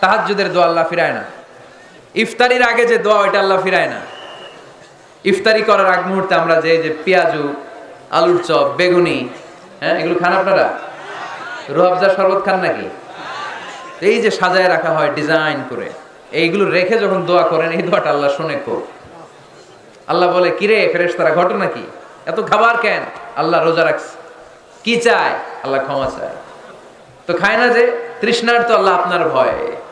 তাহাজ্জুদের দোয়া আল্লাহ ফিরায় না। ইফতারির আগে যে দোয়া, ওইটা আল্লাহ ফিরায় না। ইফতারি করার আগ মুহূর্তে আমরা যে যে পেঁয়াজু, আলুর চপ, বেগুনি হ্যাঁ এগুলো খান আপনারা? রুহাবজা শরবত খান নাকি? এই যে সাজায় রাখা হয় ডিজাইন করে, এইগুলো রেখে যখন দোয়া করেন, এই দোয়াটা আল্লাহ শুনে কো। আল্লাহ বলে কিরে ফেরেশ তারা ঘটনা কি এত খাবার কেন? আল্লাহ রোজা রাখছে। কি চায়? আল্লাহ ক্ষমা চায়। তো খায় না যে, তৃষ্ণার তো আল্লাহ আপনার ভয়।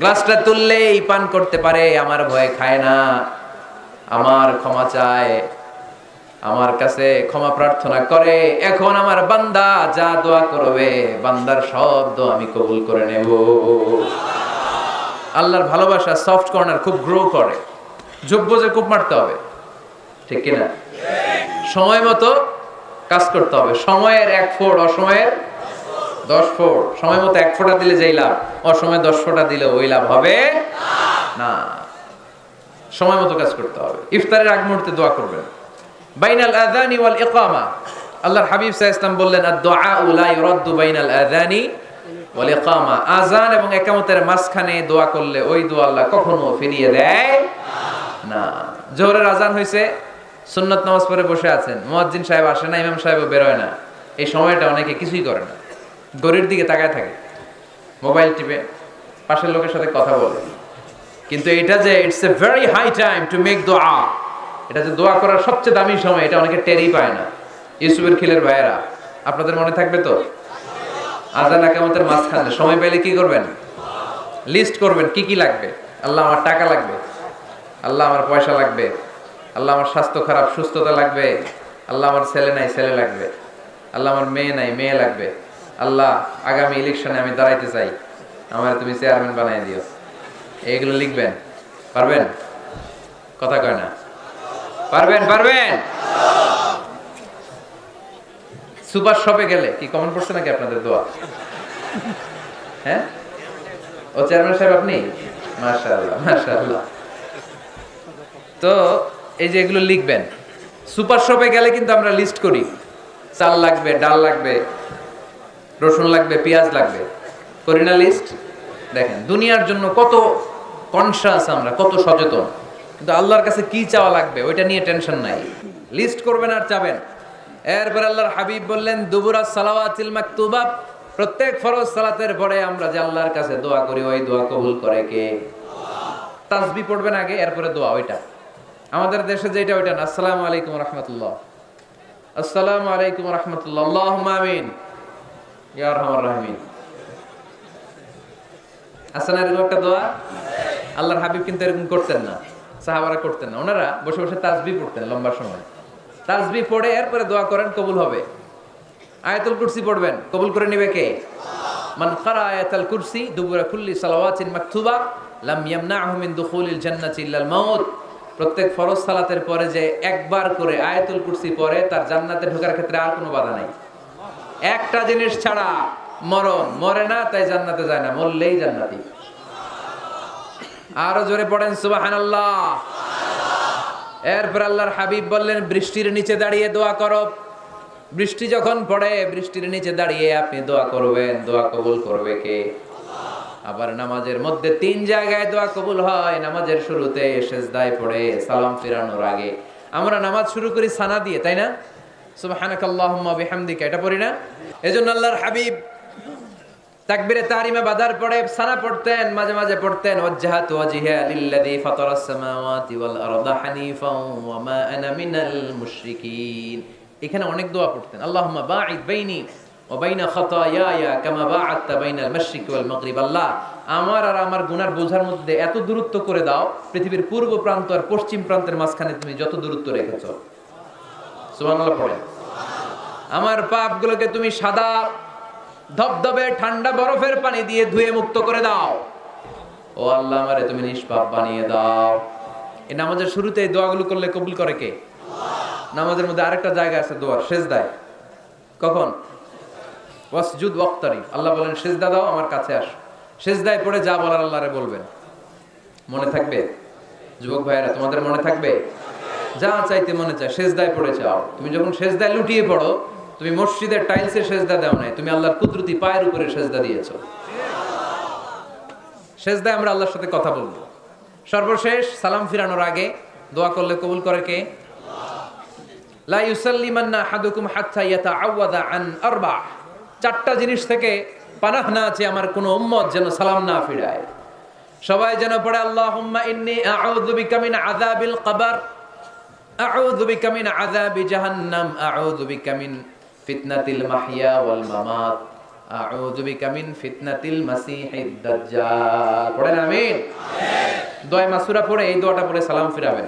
গ্লাসটা তুললেই পান করতে পারে, আমার ভয়ে খায় না। আমার ক্ষমা চায়, আমার কাছে ক্ষমা প্রার্থনা করে। এখন আমার বান্দা যা দোয়া করবে, বান্দার সব দোয়া আমি কবুল করে নেব। আল্লাহর ভালোবাসা সফট কর্নার খুব গ্রো করে। যোগ্য যে খুব মারতে হবে, ঠিক কিনা? সময় মতো কাজ করতে হবে। সময়ের এক ফোড়, অসময়ের দশ ফোড় সময় মতো এক ফোঁটা দিলে যেই লাভ, অসময়ে দশ ফোঁটা দিলে ওই লাভ হবে না। সময় মতো কাজ করতে হবে। ইফতারের আগ মুহূর্তে দোয়া করবেন। বাইনাল আযানি ওয়াল ইকামা। আল্লাহর হাবিব সাল্লাল্লাহু আলাইহি বললেন লা ইউরাদ্দু বাইনাল আযানি ওয়াল ইকামা। আযান এবং ইকামতের মাঝখানে দোয়া করলে ওই দোয়া আল্লাহ কখনো ফিরিয়ে দেয় না। জোহরের আজান হয়েছে সুন্নত নামাজ পড়ে বসে আছেন। মুয়াজ্জিন সাহেব আসে না, ইমাম সাহেবও বেরোয় না। এই সময়টা অনেকে কিছুই করে না। গরির দিকে তাকায় থাকে। মোবাইল টিপে পাশের লোকের সাথে কথা বলে। কিন্তু এটা যে it's a very high time to make দোয়া এটা যে দোয়া করার সবচেয়ে দামি সময়, এটা অনেকে টেরই পায় না। ইউসুফের খিলের ভাইয়েরা, আপনাদের মনে থাকবে তো? আজান আকামতের মাঝখানে সময় পেলে কি করবেন? লিস্ট করবেন কি কি লাগবে। আল্লাহ আমার টাকা লাগবে। আল্লাহ আমার পয়সা লাগবে। আল্লাহ আমার স্বাস্থ্য খারাপ, সুস্থতা লাগবে। আল্লাহ আমার ছেলে নাই, ছেলে লাগবে। আল্লাহ আমার মেয়ে নাই, মেয়ে লাগবে। আল্লাহ, আগামী ইলেকশনে আমি দাঁড়াইতে চাই। আমার তুমি চেয়ারম্যান বানাই দিও। এইগুলো লিখবেন। পারবেন? কথা কয় না। পারবেন পারবেন? সুপার শপে গেলে কি কমন পড়ছে নাকি আপনাদের দোয়া? হ্যাঁ? ও চেয়ারম্যান সাহেব আপনি? মাশাআল্লাহ মাশাআল্লাহ। তো এই যে এগুলো লিখবেন। সুপার শপে গেলে কিন্তু আমরা লিস্ট করি। চাল লাগবে, ডাল লাগবে রসুন লাগবে, পেঁয়াজ লাগবে। করি না লিস্ট দেখেন, দুনিয়ার জন্য কত কনসাস আমরা, কত সচেতন। কিন্তু আল্লাহর কাছে কি চাওয়া লাগবে, ওইটা নিয়ে টেনশন নাই। লিস্ট করবেন আর চাবেন। এরপর আল্লাহর হাবিব বললেন, দুবুরা সালাওয়াতিল মাকতুবা। প্রত্যেক ফরজ সালাতের পরে আমরা যে আল্লাহর কাছে দোয়া করি, ওই দোয়া কবুল করে কে? তাসবি পড়বেন আগে, এরপরে দোয়া, ওইটা। আমাদের দেশে যেটা, ওইটা না। আসসালামু আলাইকুম রহমতুল্লাহ। আসসালামু আলাইকুম রহমতুল্লাহ। আল্লাহ আমিন। আল্লাহর হাবিব কিন্তু এরকম করতেন না, সাহাবারা করতেন না। ওনারা বসে বসে তাসবি পড়তেন লম্বা সময়। তাসবি পড়ে এরপরে দোয়া করেন, কবুল হবে। আয়াতুল কুরসি পড়বেন, কবুল করে নিবে কে? মান কারা আয়াতুল কুরসি, দুবুরা কুল্লি সালাওয়াতিন মাকতুবা, লাম ইয়ামনাহু মিন দুখুলিল জান্নাতি ইল্লাল মাউত। প্রত্যেক ফরজ সালাতের পরে যে একবার করে আয়াতুল কুরসি পড়ে, তার জান্নাতে ঢোকার ক্ষেত্রে আর কোনো বাধা নাই। একটা জিনিস ছাড়া মরণ। মরে না, তাই জান্নাতে যায় না, মরলেই জান্নাতি। আরও জোরে পড়েন, সুবহানাল্লাহ। এরপর আল্লাহর হাবিব বললেন, বৃষ্টির নিচে দাঁড়িয়ে দোয়া করো। বৃষ্টি যখন পড়ে, বৃষ্টির নিচে দাঁড়িয়ে আপনি দোয়া করবেন। দোয়া কবুল করবে কে? আবার নামাজের মধ্যে তিন জায়গায় দোয়া কবুল হয়। নামাজের শুরুতে সেজদায় পড়ে, সালাম ফিরানোর আগে। আমরা নামাজ শুরু করি সানা দিয়ে, তাই না? এটা পড়ি না? আল্লাহর হাবিব তাকবীরে বাদার পড়ে সানা পড়তেন, মাঝে মাঝে পড়তেন ওয়াজহাতু লিল্লাযী ফাতারাস সামাওয়াতি ওয়াল আরদা ওয়া মা আনা মিনাল মুশরিকিন। এখানে অনেক দোয়া পড়তেন, আল্লাহুম্মা বাঈদ বাইনি ওয়া বাইনা খাতায়ায়া কামা বাইনাল ওয়াল মাগরিব। আল্লাহ, আমার আর আমার গুনার বোঝার মধ্যে এত দূরত্ব করে দাও, পৃথিবীর পূর্ব প্রান্ত আর পশ্চিম প্রান্তের মাঝখানে তুমি যত দূরত্ব রেখেছো। সুবহানাল্লাহ পড়েন আমার পাপগুলোকে তুমি সাদা ধবধবে ঠান্ডা বরফের পানি দিয়ে ধুয়ে মুক্ত করে দাও। ও আল্লাহ আমারে, তুমি নিষ্পাপ বানিয়ে দাও। এই নামাজের শুরুতে এই দোয়াগুলো করলে কবুল করে কে? নামাজের মধ্যে আরেকটা জায়গা আছে দোয়ার, সেজদায়। কখন? ওয়াসজুদ ওয়াক্তারি আল্লাহ বলেন, সেজদা দাও, আমার কাছে আস। সেজদায় পড়ে যা বলার আল্লাহরে বলবেন। মনে থাকবে? যুবক ভাইয়েরা, তোমাদের মনে থাকবে? যা চাইতে মনে চায়, সেজদায় পড়ে চাও তুমি যখন সেজদায় লুটিয়ে পড়ো, তুমি মসজিদের টাইলসের সেজদা দাও নাই, তুমি আল্লাহর কুদরতি পায়ের উপরে সেজদা দিয়েছ। সেজদায় আমরা আল্লাহর সাথে কথা বলব। সর্বশেষ সালাম ফিরানোর আগে দোয়া করলে কবুল করে কে? লা ইউসাল্লিমান্না আহাদুকুম হাত্তা ইয়াতাআওয়াদা আন আরবা। চারটা জিনিস থেকে পানাহ না আছে আমার কোনো উম্মত যেন সালাম না ফিরায়। সবাই যেন পড়ে, আল্লাহুম্মা ইন্নী আউযু বিকা মিন আযাবিল কবর। আউযু বিকা মিন আযাবি জাহান্নাম, আউযু বিকা ফিতনাতিল মাহইয়া ওয়াল মামাত, আউযু বিকা ফিতনাতিল মাসিহিদ দাজ্জাল। পড়েন আমিন? দোয়া মাসুরা পড়ে, এই দোয়াটা পড়ে সালাম ফিরাবেন।